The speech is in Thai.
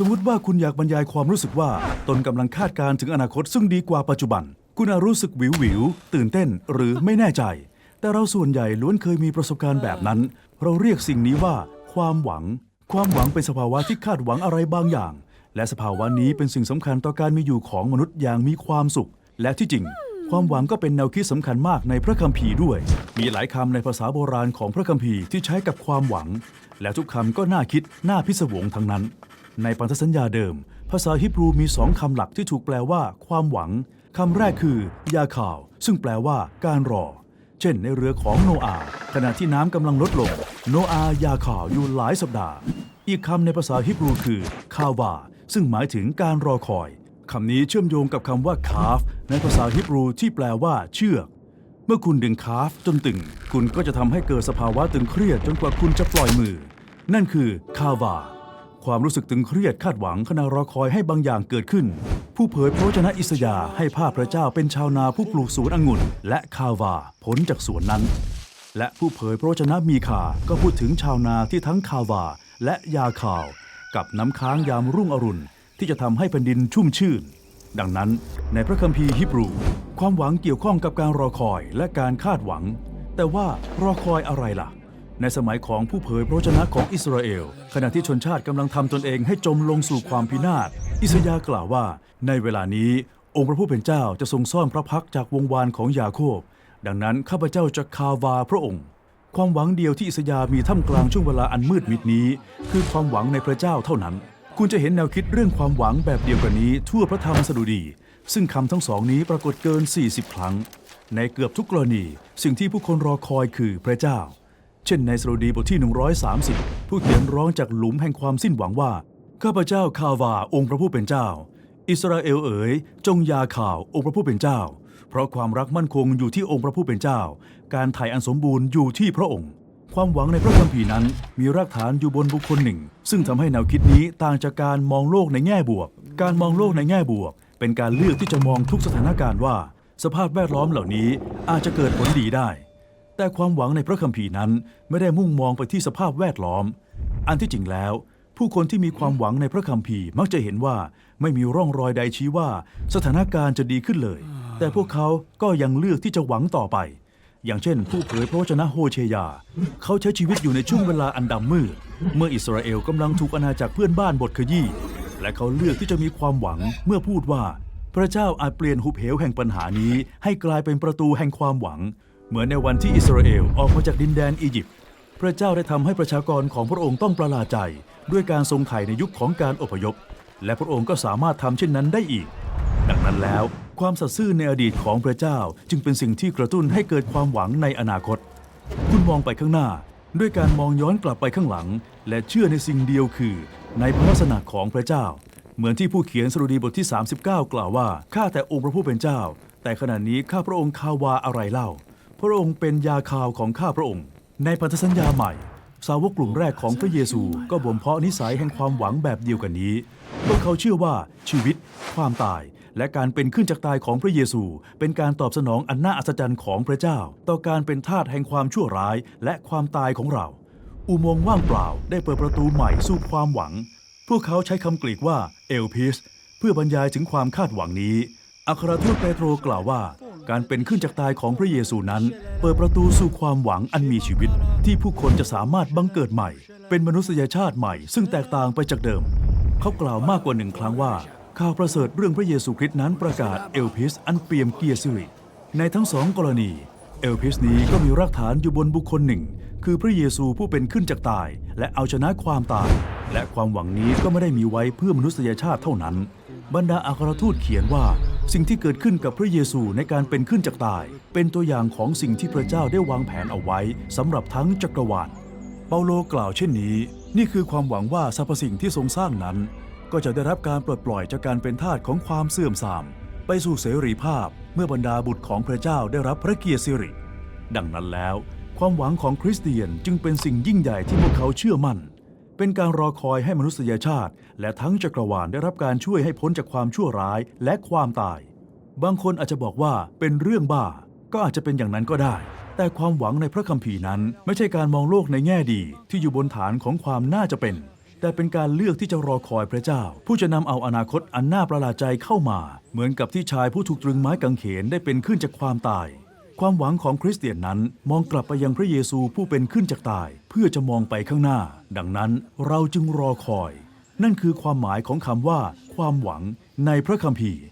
สมมติว่าคุณอยากบรรยายความรู้สึกว่าตนกำลังคาดการณ์ถึงอนาคตซึ่งดีกว่าปัจจุบัน คุณอาจรู้สึกวิววิวตื่นเต้นหรือไม่แน่ใจ แต่เราส่วนใหญ่ล้วนเคยมีประสบการณ์แบบนั้น เราเรียกสิ่งนี้ว่า ความหวัง ความหวังเป็นสภาวะที่คาดหวังอะไรบางอย่าง และสภาวะนี้เป็นสิ่งสำคัญต่อการมีอยู่ของมนุษย์อย่างมีความสุข และที่จริง ความหวังก็เป็นแนวคิดสำคัญมากในพระคัมภีร์ด้วย มีหลายคำในภาษาโบราณของพระคัมภีร์ที่ใช้กับความหวัง และทุกคำก็น่าคิดน่าพิศวงทั้งนั้น ในพันธสัญญาเดิม ภาษาฮิบรูมีสองคำหลักที่ถูกแปลว่า ความหวังคำแรกคือยาข่าว ซึ่งแปลว่าการรอ เช่น ในเรือของโนอาขณะที่น้ำกำลังลดลง โนอายาข่าวอยู่หลายสัปดาห์ อีกคำในภาษาฮิบรูคือคาวาซึ่งหมายถึงการรอคอยคำนี้เชื่อมโยงกับคำว่าคาฟ ในภาษาฮิบรูที่แปลว่า เชือก เมื่อคุณดึงคาฟจนตึง คุณก็จะทำให้เกิดสภาวะตึงเครียดจนกว่าคุณจะปล่อยมือ นั่นคือคาวา ความรู้สึกตึงเครียดคาดหวังขณะรอคอยให้บางอย่างเกิดขึ้น ผู้เผยพระวจนะอิสยาให้ภาพพระเจ้าเป็นชาวนาผู้ปลูกสวนองุ่น และคาวาผลจากสวนนั้น และผู้เผยพระวจนะมีคาก็พูดถึงชาวนาที่ทั้งคาวาและยาข่าว กับน้ำค้างยามรุ่งอรุณ ที่จะทำให้แผ่นดินชุ่มชื่น ดังนั้นในพระคัมภีร์ฮิบรู ความหวังเกี่ยวข้องกับการรอคอยและการคาดหวัง แต่ว่ารอคอยอะไรล่ะ ในสมัยของผู้เผยพระวจนะของอิสราเอล ขณะที่ชนชาติกำลังทำตนเองให้จมลงสู่ความพินาศ อิสยากล่าวว่า ในเวลานี้องค์พระผู้เป็นเจ้าจะทรงซ่อนพระพักจากวงวานของยาโคบ ดังนั้นข้าพเจ้าจะคาวาพระองค์ ความหวังเดียวที่อิสยามีท่ามกลางช่วงเวลาอันมืดมิดนี้ คือความหวังในพระเจ้าเท่านั้น คุณจะเห็นแนวคิดเรื่องความหวังแบบเดียวกันนี้ ทั่วพระธรรมสดุดี ซึ่งคำทั้งสองนี้ปรากฏเกิน 40 ครั้ง ในเกือบทุกกรณี สิ่งที่ผู้คนรอคอยคือพระเจ้า เช่นในสดุดีบทที่ 130 ผู้เขียนร้องจากหลุมแห่งความสิ้นหวังว่า ข้าพเจ้าคาวาองค์พระผู้เป็นเจ้า อิสราเอลเอ๋ยจงยาข่าวองค์พระผู้เป็นเจ้า เพราะความรักมั่นคงอยู่ที่องค์พระผู้เป็นเจ้า การไถ่อันสมบูรณ์อยู่ที่พระองค์ ความหวังในพระคัมภีร์นั้น มีรากฐานอยู่บนบุคคลหนึ่ง ซึ่งทำให้แนวคิดนี้ต่างจากการมองโลกในแง่บวก การมองโลกในแง่บวก เป็นการเลือกที่จะมองทุกสถานการณ์ว่า สภาพแวดล้อมเหล่านี้อาจจะเกิดผลดีได้ แต่ความหวังในพระคัมภีร์นั้นไม่ได้มุ่งมองไปที่สภาพแวดล้อม อันที่จริงแล้ว ผู้คนที่มีความหวังในพระคัมภีร์มักจะเห็นว่าไม่มีร่องรอยใดชี้ว่าสถานการณ์จะดีขึ้นเลย แต่พวกเขาก็ยังเลือกที่จะหวังต่อไป อย่างเช่น ผู้เผยพระวจนะโฮเชยา เขาใช้ชีวิตอยู่ในช่วงเวลาอันดำมืดเมื่ออิสราเอลกำลังถูกอาณาจักรเพื่อนบ้านบดขยี้และเขาเลือกที่จะมีความหวังเมื่อพูดว่า พระเจ้าอาจเปลี่ยนหุบเหวแห่งปัญหานี้ ให้กลายเป็นประตูแห่งความหวัง เหมือนในวันที่อิสราเอลออกมาจากดินแดนอียิปต์พระเจ้าได้ทำให้ประชากรของพระองค์ต้องประหลาดใจ ด้วยการทรงไถ่ในยุคของการอพยพ และพระองค์ก็สามารถทำเช่นนั้นได้อีก ดังนั้นแล้ว ความสัตย์ซื่อในอดีตของพระเจ้าจึงเป็นสิ่งที่กระตุ้นให้เกิดความหวังในอนาคต คุณมองไปข้างหน้า ด้วยการมองย้อนกลับไปข้างหลัง และเชื่อในสิ่งเดียวคือ ในพระลักษณะของพระเจ้า เหมือนที่ผู้เขียนสรุดีบทที่ 39 กล่าวว่าข้าแต่องค์พระผู้เป็นเจ้า แต่ขณะนี้ข้าพระองค์คาวาอะไรเล่า พระองค์เป็นยาคาวของข้าพระองค์ ในพันธสัญญาใหม่ สาวกกลุ่มแรกของพระเยซูก็บ่มเพาะนิสัยแห่งความหวังแบบเดียวกันนี้ พวกเขาเชื่อว่าชีวิต ความตาย และการเป็นขึ้นจากตายของพระเยซู เป็นการตอบสนองอันน่าอัศจรรย์ของพระเจ้า ต่อการเป็นทาสแห่งความชั่วร้ายและความตายของเรา อุโมงค์ว่างเปล่าได้เปิดประตูใหม่สู่ความหวัง พวกเขาใช้คำกรีกว่าเอลพิสเพื่อบรรยายถึงความคาดหวังนี้อัครทูตเปโตรกล่าวว่า การเป็นขึ้นจากตายของพระเยซูนั้น เปิดประตูสู่ความหวังอันมีชีวิต ที่ผู้คนจะสามารถบังเกิดใหม่ เป็นมนุษยชาติใหม่ ซึ่งแตกต่างไปจากเดิม เขากล่าวมากกว่าหนึ่งครั้งว่า ข่าวประเสริฐเรื่องพระเยซูคริสต์นั้นประกาศเอลพิสอันเปี่ยมเกียรติสิริในทั้งสองกรณีเอลพิสนี้ก็มีรากฐานอยู่บนบุคคลหนึ่ง คือพระเยซูผู้เป็นขึ้นจากตาย และเอาชนะความตาย และความหวังนี้ก็ไม่ได้มีไว้เพื่อมนุษยชาติเท่านั้น บรรดาอัครทูตเขียนว่า สิ่งที่เกิดขึ้นกับพระเยซูในการเป็นขึ้นจากตาย เป็นตัวอย่างของสิ่งที่พระเจ้าได้วางแผนเอาไว้สำหรับทั้งจักรวาล เปาโลกล่าวเช่นนี้ นี่คือความหวังว่าสรรพสิ่งที่ทรงสร้างนั้น ก็จะได้รับการปลดปล่อยจากการเป็นทาสของความเสื่อมทราม ไปสู่เสรีภาพเมื่อบรรดาบุตรของพระเจ้าได้รับพระเกียรติสิริ ดังนั้นแล้ว ความหวังของคริสเตียนจึงเป็นสิ่งยิ่งใหญ่ที่พวกเขาเชื่อมั่น เป็นการรอคอยให้มนุษยชาติ และทั้งจักรวาลได้รับการช่วยให้พ้นจากความชั่วร้ายและความตาย บางคนอาจจะบอกว่าเป็นเรื่องบ้า ก็อาจจะเป็นอย่างนั้นก็ได้ แต่ความหวังในพระคัมภีร์นั้น ไม่ใช่การมองโลกในแง่ดีที่อยู่บนฐานของความน่าจะเป็น แต่เป็นการเลือกที่จะรอคอยพระเจ้า ผู้จะนำเอาอนาคตอันน่าประหลาดใจเข้ามา เหมือนกับที่ชายผู้ถูกตรึงไม้กางเขนได้เป็นขึ้นจากความตาย ความหวังของคริสเตียนนั้นมองกลับไปยังพระเยซูผู้เป็นขึ้นจากตาย เพื่อจะมองไปข้างหน้า ดังนั้นเราจึงรอคอย นั่นคือความหมายของคำว่า ความหวังในพระคัมภีร์